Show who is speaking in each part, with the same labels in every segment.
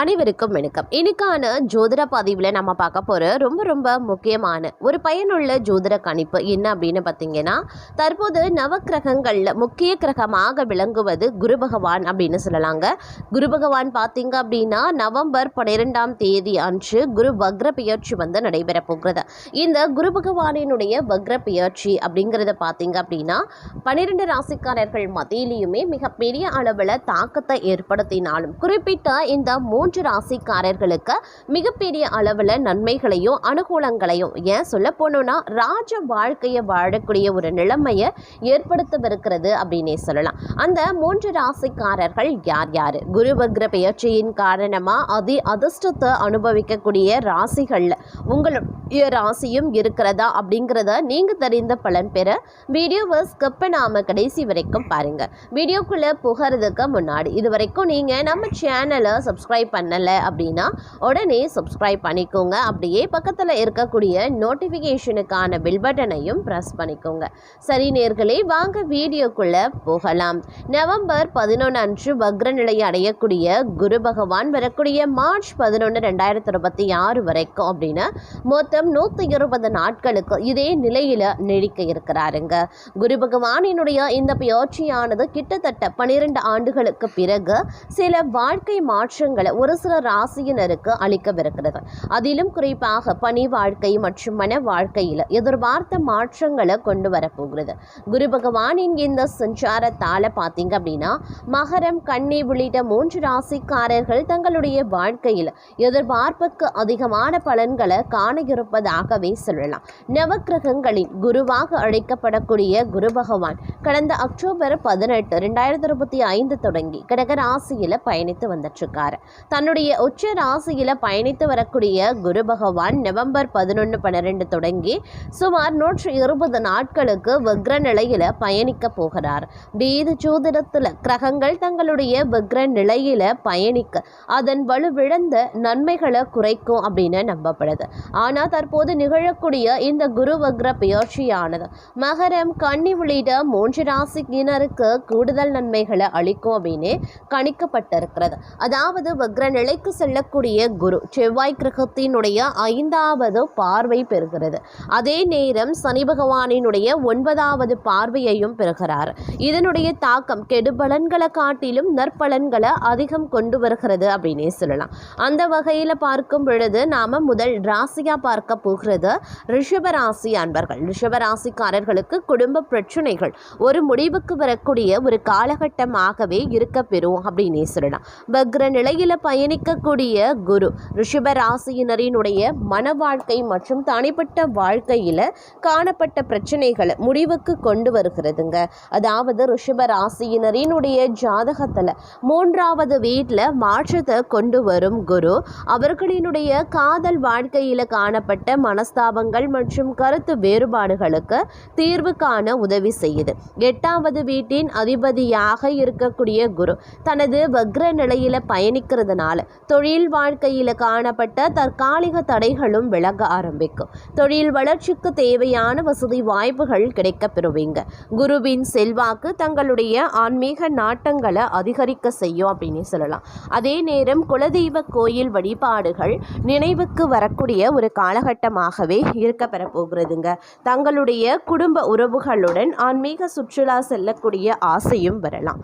Speaker 1: அனைவருக்கும் வணக்கம். இன்னைக்கான ஜோதிட பதிவில் நம்ம பார்க்க போகிற ரொம்ப ரொம்ப முக்கியமான ஒரு பயனுள்ள ஜோதிட கணிப்பு என்ன அப்படின்னு பார்த்தீங்கன்னா தற்போது நவக்கிரகங்களில் முக்கிய கிரகமாக விளங்குவது குரு பகவான் அப்படின்னு சொல்லலாங்க. குரு பகவான் பார்த்தீங்க அப்படின்னா நவம்பர் பன்னிரெண்டாம் தேதி அன்று குரு வக்ர பெயர்ச்சி வந்து நடைபெற போகிறது. இந்த குரு பகவானினுடைய வக்ர பெயர்ச்சி அப்படிங்கிறத பார்த்தீங்க அப்படின்னா பன்னிரெண்டு ராசிக்காரர்கள் மத்தியிலையுமே மிகப்பெரிய அளவில் தாக்கத்தை ஏற்படுத்தினாலும் குறிப்பிட்ட இந்த மூன்று ராசிக்காரர்களுக்கு மிகப்பெரிய அளவில் நன்மைகளையும் அனுகூலங்களையும் ஏன் சொல்ல போனோம்னா ராஜ வாழ்க்கையை வாழக்கூடிய ஒரு நிலைமையை ஏற்படுத்தவிருக்கிறது அப்படின்னே சொல்லலாம். அந்த மூன்று ராசிக்காரர்கள் யார் யார்? குரு வக்ர பெயர்ச்சியின் காரணமாக அதி அதிர்ஷ்டத்தை அனுபவிக்கக்கூடிய ராசிகளில் உங்களுடைய ராசியும் இருக்கிறதா அப்படிங்கிறத நீங்கள் தெரிந்த பலன் பெற வீடியோவை ஸ்கிப் நாம கடைசி வரைக்கும் பாருங்கள் வீடியோக்குள்ளே புகிறதுக்கு முன்னாடி இது வரைக்கும் நீங்கள் நம்ம சேனலை சப்ஸ்கிரைப் பண்ணலை அப்படின்னா உடனே சப்ஸ்கிரைப் பண்ணிக்கோங்க. அப்படியே பக்கத்தில் இருக்கக்கூடிய நோட்டிஃபிகேஷனுக்கான பில் பட்டனையும் ப்ரெஸ் பண்ணிக்கோங்க. சரி நேர்களே வாங்க வீடியோக்குள்ளே போகலாம். நவம்பர் பதினொன்று அன்று வக்ர நிலையை அடையக்கூடிய குரு பகவான் வரக்கூடிய மார்ச் பதினொன்று ரெண்டாயிரத்தி இருபத்தி ஆறு வரைக்கும் அப்படின்னு மொத்தம் நூற்றி இருபது நாட்களுக்கு இதே நிலையில் நீடிக்க இருக்கிறாருங்க. குரு பகவானினுடைய இந்த பயிற்சியானது கிட்டத்தட்ட பனிரெண்டு ஆண்டுகளுக்கு பிறகு சில வாழ்க்கை மாற்றங்களை ஒரு சில ராசியினருக்கு அளிக்கவிருக்கிறது. அதிலும் குறிப்பாக பணி வாழ்க்கை மற்றும் மன வாழ்க்கையில் எதிர்பார்த்த மாற்றங்களை கொண்டு வரப்போகிறது. குரு பகவானின் இந்த சஞ்சாரத்தால் பார்த்தீங்க அப்படின்னா மகரம் கண்ணி உள்ளிட்ட மூன்று ராசிக்காரர்கள் தங்களுடைய வாழ்க்கையில் எதிர்பார்ப்புக்கு அதிகமான பலன்களை காண இருப்பதாகவே சொல்லலாம். நவக்கிரகங்களின் குருவாக அழைக்கப்படக்கூடிய குரு பகவான் கடந்த அக்டோபர் பதினெட்டு ரெண்டாயிரத்தி இருபத்தி ஐந்து தொடங்கி கடக ராசியில பயணித்து வந்துட்டு இருக்காரு. தன்னுடைய உச்ச ராசியில் பயணித்து வரக்கூடிய குரு பகவான் நவம்பர் பதினொன்று பன்னிரெண்டு தொடங்கி சுமார் நூற்றி இருபது நாட்களுக்கு வக்ர நிலையில் பயணிக்க போகிறார். வேத ஜோதிடத்துல கிரகங்கள் தங்களுடைய வக்ர நிலையில் பயணிக்க அதன் வலுவிழந்த நன்மைகளை குறைக்கும் அப்படின்னு நம்பப்படுது. ஆனால் தற்போது நிகழக்கூடிய இந்த குரு வக்ர பயிற்சியானது மகரம் கன்னி உள்ளிட்ட மூன்று ராசிக்கினருக்கு கூடுதல் நன்மைகளை அளிக்கும் அப்படின்னு கணிக்கப்பட்டிருக்கிறது. அதாவது வக்ர நிலைக்கு செல்லக்கூடிய குரு செவ்வாய் கிரகத்தினுடைய ஐந்தாவது பார்வை பெறுகிறது. அதே நேரம் சனி பகவானினுடைய ஒன்பதாவது பார்வையையும் பெறுகிறார். இதனுடைய தாக்கம் கெடுபலன்களை காட்டிலும் நற்பலன்களை அதிகம் கொண்டு வருகிறது அப்படின்னே சொல்லலாம். அந்த வகையில் பார்க்கும் பொழுது நாம முதல் ராசியா பார்க்க போகிறது ரிஷப ராசி அன்பர்கள். ரிஷப ராசிக்காரர்களுக்கு குடும்ப பிரச்சனைகள் ஒரு முடிவுக்கு வரக்கூடிய ஒரு காலகட்டமாகவே இருக்க பெறும் அப்படின்னே சொல்லலாம். பக்ர நிலையில் பயணிக்கக்கூடிய குரு. ரிஷப ராசியினரினுடைய மன வாழ்க்கை மற்றும் தனிப்பட்ட வாழ்க்கையில் காணப்பட்ட பிரச்சனைகளை முடிவுக்கு கொண்டு வருகிறதுங்க. அதாவது ரிஷப ராசியினரினுடைய ஜாதகத்தில் மூன்றாவது வீட்டில் மாற்றத்தை கொண்டு வரும் குரு. அவர்களினுடைய காதல் வாழ்க்கையில் காணப்பட்ட மனஸ்தாபங்கள் மற்றும் கருத்து வேறுபாடுகளுக்கு தீர்வு காண உதவி செய்யுது. எட்டாவது வீட்டின் அதிபதியாக இருக்கக்கூடிய குரு தனது வக்ர நிலையில் பயணிக்கிறதுனால தொழில் வாழ்க்கையில காணப்பட்ட தற்காலிக தடைகளும் விலக ஆரம்பிக்கும். தொழில் வளர்ச்சிக்கு தேவையான வசதி வாய்ப்புகள் கிடைக்க பெறுவீங்க. குருவின் செல்வாக்கு தங்களுடைய ஆன்மீக நாட்டங்களை அதிகரிக்க செய்யும் அப்படின்னு சொல்லலாம். அதே நேரம் குலதெய்வ கோயில் வழிபாடுகள் நினைவுக்கு வரக்கூடிய ஒரு காலகட்டமாகவே இருக்க பெறப்போகிறதுங்க தங்களுடைய குடும்ப உறவுகளுடன் ஆன்மீக சுற்றுலா செல்லக்கூடிய ஆசையும் வரலாம்.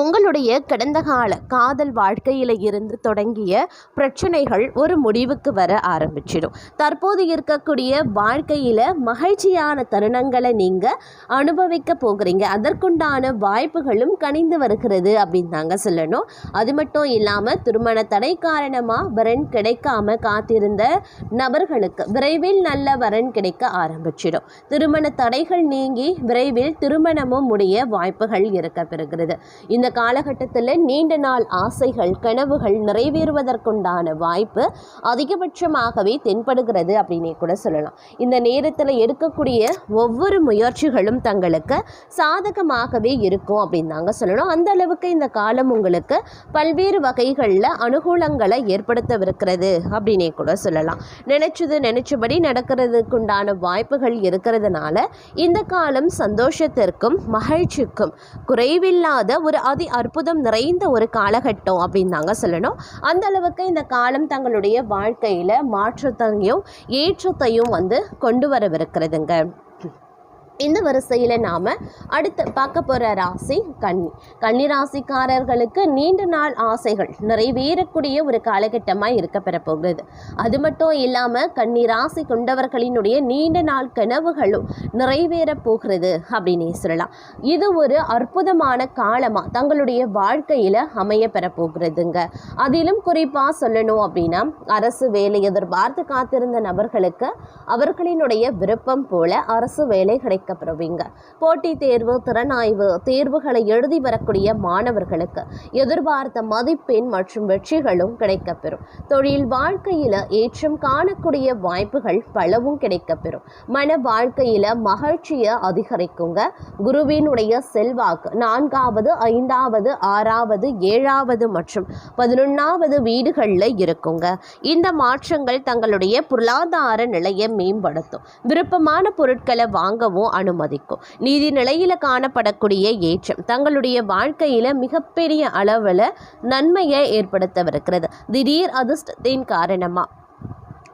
Speaker 1: உங்களுடைய கடந்த கால காதல் வாழ்க்கையில் இருந்து தொடங்கிய பிரச்சனைகள் ஒரு முடிவுக்கு வர ஆரம்பிச்சிடும். தற்போது இருக்கக்கூடிய வாழ்க்கையில் மகிழ்ச்சியான தருணங்களை நீங்கள் அனுபவிக்க போகிறீங்க. அதற்குண்டான வாய்ப்புகளும் கனிந்து வருகிறது அப்படின்னு தாங்க சொல்லணும். அது மட்டும் இல்லாமல் திருமண தடை காரணமாக வரன் கிடைக்காம காத்திருந்த நபர்களுக்கு விரைவில் நல்ல வரன் கிடைக்க ஆரம்பிச்சிடும். திருமண தடைகள் நீங்கி விரைவில் திருமணமும் முடிய வாய்ப்புகள் இருக்க பெறுகிறது. இந்த காலகட்டத்தில் நீண்ட நாள் ஆசைகள் கனவுகள் நிறைவேறுவதற்குண்டான வாய்ப்பு அதிகபட்சமாகவே தென்படுகிறது அப்படின்னே கூட சொல்லலாம். இந்த நேரத்தில் எடுக்கக்கூடிய ஒவ்வொரு முயற்சிகளும் தங்களுக்கு சாதகமாகவே இருக்கும் அப்படின்னு தாங்க சொல்லணும். அந்த அளவுக்கு இந்த காலம் உங்களுக்கு பல்வேறு வகைகளில் அனுகூலங்களை ஏற்படுத்தவிருக்கிறது அப்படின்னே கூட சொல்லலாம். நினைச்சது நினைச்சபடி நடக்கிறதுக்குண்டான வாய்ப்புகள் இருக்கிறதுனால இந்த காலம் சந்தோஷத்திற்கும் மகிழ்ச்சிக்கும் குறைவில்லாத ஒரு அதி அற்புதம் நிறைந்த ஒரு காலகட்டம் அப்படின்னு தாங்க சொல்லணும். அந்த அளவுக்கு இந்த காலம் தங்களுடைய வாழ்க்கையில் மாற்றத்தையும் ஏற்றத்தையும் வந்து கொண்டு வரவிருக்கிறதுங்க. இந்த வரிசையில் நாம் அடுத்து பார்க்க போகிற ராசி கன்னி. கன்னி ராசிக்காரர்களுக்கு நீண்ட நாள் ஆசைகள் நிறைவேறக்கூடிய ஒரு காலகட்டமாக இருக்க பெறப்போகிறது அது மட்டும் இல்லாமல் கன்னி ராசி கொண்டவர்களினுடைய நீண்ட நாள் கனவுகளும் நிறைவேறப் போகிறது அப்படின்னே சொல்லலாம். இது ஒரு அற்புதமான காலமாக தங்களுடைய வாழ்க்கையில் அமைய பெறப்போகிறதுங்க அதிலும் குறிப்பாக சொல்லணும் அப்படின்னா அரசு வேலை எதிர்பார்த்து காத்திருந்த நபர்களுக்கு அவர்களினுடைய விருப்பம் போல அரசு வேலை கிடைக்கப்பெறுவீங்க போட்டித் தேர்வு திறனாய்வு தேர்வுகளை எழுதி வரக்கூடிய மாணவர்களுக்கு எதிர்பார்த்த மதிப்பெண் மற்றும் வெற்றிகளும் கிடைக்கப்பெறும். தொழில் வாழ்க்கையில் ஏற்றம் காணக்கூடிய வாய்ப்புகள் பலவும் கிடைக்கப்பெறும். மன வாழ்க்கையில் மகிழ்ச்சியை அதிகரிக்குங்க. குருவினுடைய செல்வாக்கு நான்காவது ஐந்தாவது ஆறாவது ஏழாவது மற்றும் பதினொன்றாவது வீடுகளில் இருக்குங்க. இந்த மாற்றங்கள் தங்களுடைய பொருளாதார நிலையை மேம்படுத்தும். விருப்பமான பொருட்களை வாங்கவும் அனுமதிக்கும். நீதி நிலையில் காணப்படக்கூடிய ஏற்றம் தங்களுடைய வாழ்க்கையில் மிகப்பெரிய அளவில் நன்மையை ஏற்படுத்தவிருக்கிறது. திடீர் அதிர்ஷ்டத்தின் காரணமாக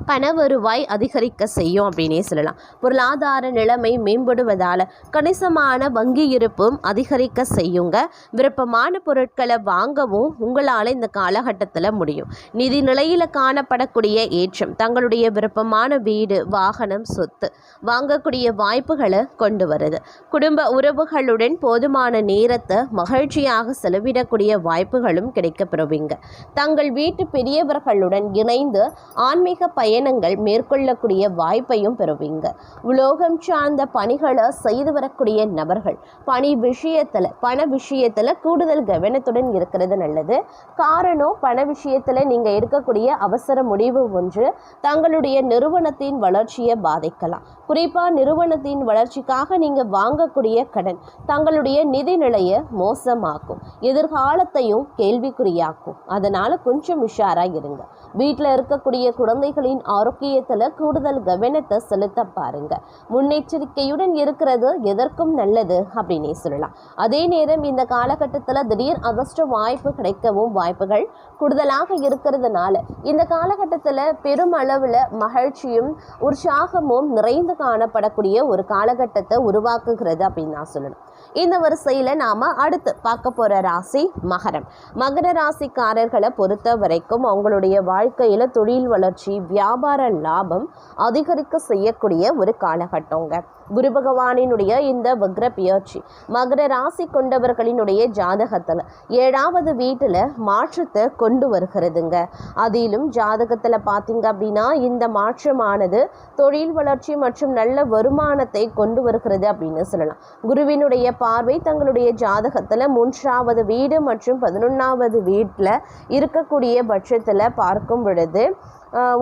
Speaker 1: பண வருவாய் அதிகரிக்க செய்யும் அப்படின்னே சொல்லலாம். பொருளாதார நிலைமை மேம்படுவதால் கணிசமான வங்கி இருப்பும் அதிகரிக்க செய்யுங்க. விருப்பமான பொருட்களை வாங்கவும் உங்களால் இந்த காலகட்டத்தில் முடியும். நிதி நிலையில் காணப்படக்கூடிய ஏற்றம் தங்களுடைய விருப்பமான வீடு வாகனம் சொத்து வாங்கக்கூடிய வாய்ப்புகளை கொண்டு வருது. குடும்ப உறவுகளுடன் போதுமான நேரத்தை மகிழ்ச்சியாக செலவிடக்கூடிய வாய்ப்புகளும் கிடைக்கப்பெறுவீங்க. தங்கள் வீட்டு பெரியவர்களுடன் இணைந்து ஆன்மீக பயன் பயணங்கள் மேற்கொள்ளக்கூடிய வாய்ப்பையும் பெறுவீங்க. உலோகம் சார்ந்த பணிகளை செய்து வரக்கூடிய நபர்கள் பணி விஷயத்தில் பண விஷயத்தில் கூடுதல் கவனத்துடன் இருக்கிறது நல்லது. காரணம் பண விஷயத்தில் நீங்கள் எடுக்கக்கூடிய அவசர முடிவு ஒன்று தங்களுடைய நிறுவனத்தின் வளர்ச்சியை பாதிக்கலாம். குறிப்பாக நிறுவனத்தின் வளர்ச்சிக்காக நீங்கள் வாங்கக்கூடிய கடன் தங்களுடைய நிதி நிலையை மோசமாக்கும் எதிர்காலத்தையும் கேள்விக்குறியாக்கும். அதனால் கொஞ்சம் உஷாராக இருங்க. வீட்டில் இருக்கக்கூடிய குழந்தைகளின் ஆரோக்கியத்தில் கூடுதல் கவனத்தை செலுத்த பாருங்க. முன்னெச்சரிக்கையுடன் இருக்கிறது எதற்கும் நல்லது அப்படின்னே சொல்லலாம். அதே நேரம் இந்த காலகட்டத்தில் திடீர் அதிர்ஷ்ட வாய்ப்பு கிடைக்கவும் வாய்ப்புகள் கூடுதலாக இருக்கிறதுனால இந்த காலகட்டத்தில் பெரும் அளவில் மகிழ்ச்சியும் உற்சாகமும் நிறைந்து காணப்படக்கூடிய ஒரு காலகட்டத்தை உருவாக்குகிறது அப்படின்னு நான் சொல்லணும். இந்த வரிசையில் நாம் அடுத்து பார்க்க போகிற ராசி மகரம். மகர ராசிக்காரர்களை பொறுத்த வரைக்கும் அவங்களுடைய வாழ்க்கையில் தொழில் வளர்ச்சி வியாபார லாபம் அதிகரிக்க செய்யக்கூடிய ஒரு காலகட்டங்க. குரு பகவானினுடைய இந்த வக்ர பெயர்ச்சி மகர ராசி கொண்டவர்களினுடைய ஜாதகத்தில் ஏழாவது வீட்டில் மாற்றத்தை கொண்டு வருகிறதுங்க. அதிலும் ஜாதகத்தில் பார்த்தீங்க அப்படின்னா இந்த மாற்றமானது தொழில் வளர்ச்சி மற்றும் நல்ல வருமானத்தை கொண்டு வருகிறது அப்படின்னு சொல்லலாம். குருவினுடைய பார்வை தங்களுடைய ஜாதகத்தில் மூன்றாவது வீடு மற்றும் பதினொன்றாவது வீட்டில் இருக்கக்கூடிய பட்சத்தில் பார்க்கும் பொழுது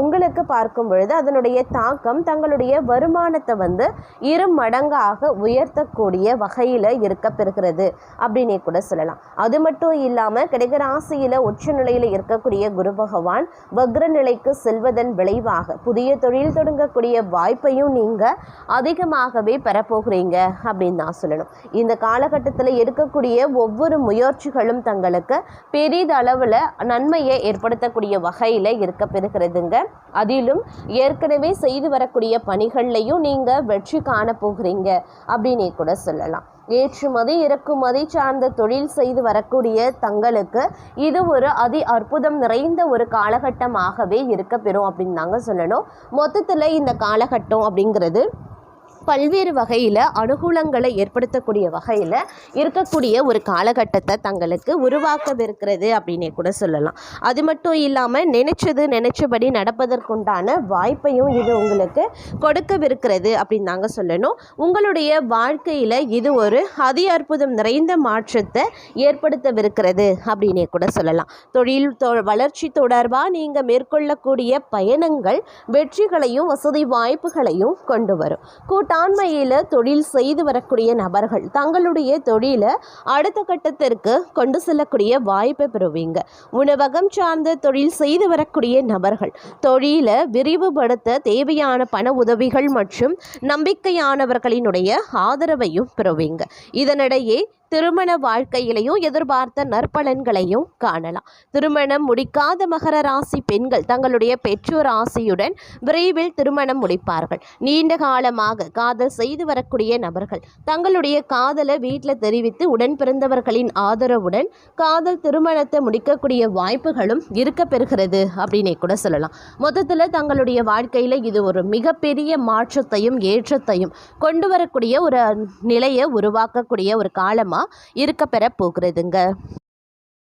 Speaker 1: உங்களுக்கு பார்க்கும் பொழுது அதனுடைய தாக்கம் தங்களுடைய வருமானத்தை வந்து இரு மடங்காக உயர்த்தக்கூடிய வகையில் இருக்க பெறுகிறது அப்படின்னே கூட சொல்லலாம். அது மட்டும் இல்லாமல் கடகராசியில் உச்ச நிலையில் இருக்கக்கூடிய குரு பகவான் வக்ர நிலைக்கு செல்வதன் விளைவாக புதிய தொழில் தொடங்கக்கூடிய வாய்ப்பையும் நீங்கள் அதிகமாகவே பெறப்போகிறீங்க அப்படின்னு நான் சொல்லணும். இந்த காலகட்டத்தில் எடுக்கக்கூடிய ஒவ்வொரு முயற்சிகளும் தங்களுக்கு பெரிதளவில் நன்மையை ஏற்படுத்தக்கூடிய வகையில் இருக்க பெறுகிறதுங்க அதிலும் ஏற்கனவே செய்து வரக்கூடிய பணிகள்லையும் நீங்கள் வெற்றி காண போகிறீங்க அப்படின்னே கூட சொல்லலாம். ஏற்றுமதி இறக்குமதி சார்ந்த தொழில் செய்து வரக்கூடிய தங்களுக்கு இது ஒரு அதி அற்புதம் நிறைந்த ஒரு காலகட்டமாகவே இருக்க பெறும் அப்படின்னு தாங்க சொல்லணும். மொத்தத்தில் இந்த காலகட்டம் அப்படிங்கிறது பல்வேறு வகையில் அனுகூலங்களை ஏற்படுத்தக்கூடிய வகையில் இருக்கக்கூடிய ஒரு காலகட்டத்தை தங்களுக்கு உருவாக்கவிருக்கிறது அப்படின்னே கூட சொல்லலாம். அது மட்டும் இல்லாமல் நினைச்சது நினைச்சபடி நடப்பதற்குண்டான வாய்ப்பையும் இது உங்களுக்கு கொடுக்கவிருக்கிறது அப்படின்னு தாங்க சொல்லணும். உங்களுடைய வாழ்க்கையில் இது ஒரு அதி அற்புதம் நிறைந்த மாற்றத்தை ஏற்படுத்தவிருக்கிறது அப்படின்னே கூட சொல்லலாம். தொழில் தொ வளர்ச்சி தொடர்பாக நீங்கள் மேற்கொள்ளக்கூடிய பயணங்கள் வெற்றிகளையும் வசதி வாய்ப்புகளையும் கொண்டு வரும். தாண்மையில் தொழில் செய்து வரக்கூடிய நபர்கள் தங்களுடைய தொழிலை அடுத்த கட்டத்திற்கு கொண்டு செல்லக்கூடிய வாய்ப்பை பெறுவீங்க. உணவகம் சார்ந்த தொழில் செய்து வரக்கூடிய நபர்கள் தொழிலை விரிவுபடுத்த தேவையான பண உதவிகள் மற்றும் நம்பிக்கையானவர்களினுடைய ஆதரவையும் பெறுவீங்க. இதனிடையே திருமண வாழ்க்கையிலையும் எதிர்பார்த்த நற்பலன்களையும் காணலாம். திருமணம் முடிக்காத மகர ராசி பெண்கள் தங்களுடைய பெற்றோர் ஆசையுடன் விரைவில் திருமணம் முடிப்பார்கள். நீண்ட காலமாக காதல் செய்து வரக்கூடிய நபர்கள் தங்களுடைய காதலை வீட்டில் தெரிவித்து உடன் பிறந்தவர்களின் ஆதரவுடன் காதல் திருமணத்தை முடிக்கக்கூடிய வாய்ப்புகளும் இருக்க பெறுகிறது அப்படின்னே கூட சொல்லலாம். மொத்தத்தில் தங்களுடைய வாழ்க்கையில் இது ஒரு மிகப்பெரிய மாற்றத்தையும் ஏற்றத்தையும் கொண்டு வரக்கூடிய ஒரு நிலையை உருவாக்கக்கூடிய ஒரு காலமாக இருக்க பெற போகிறதுங்க.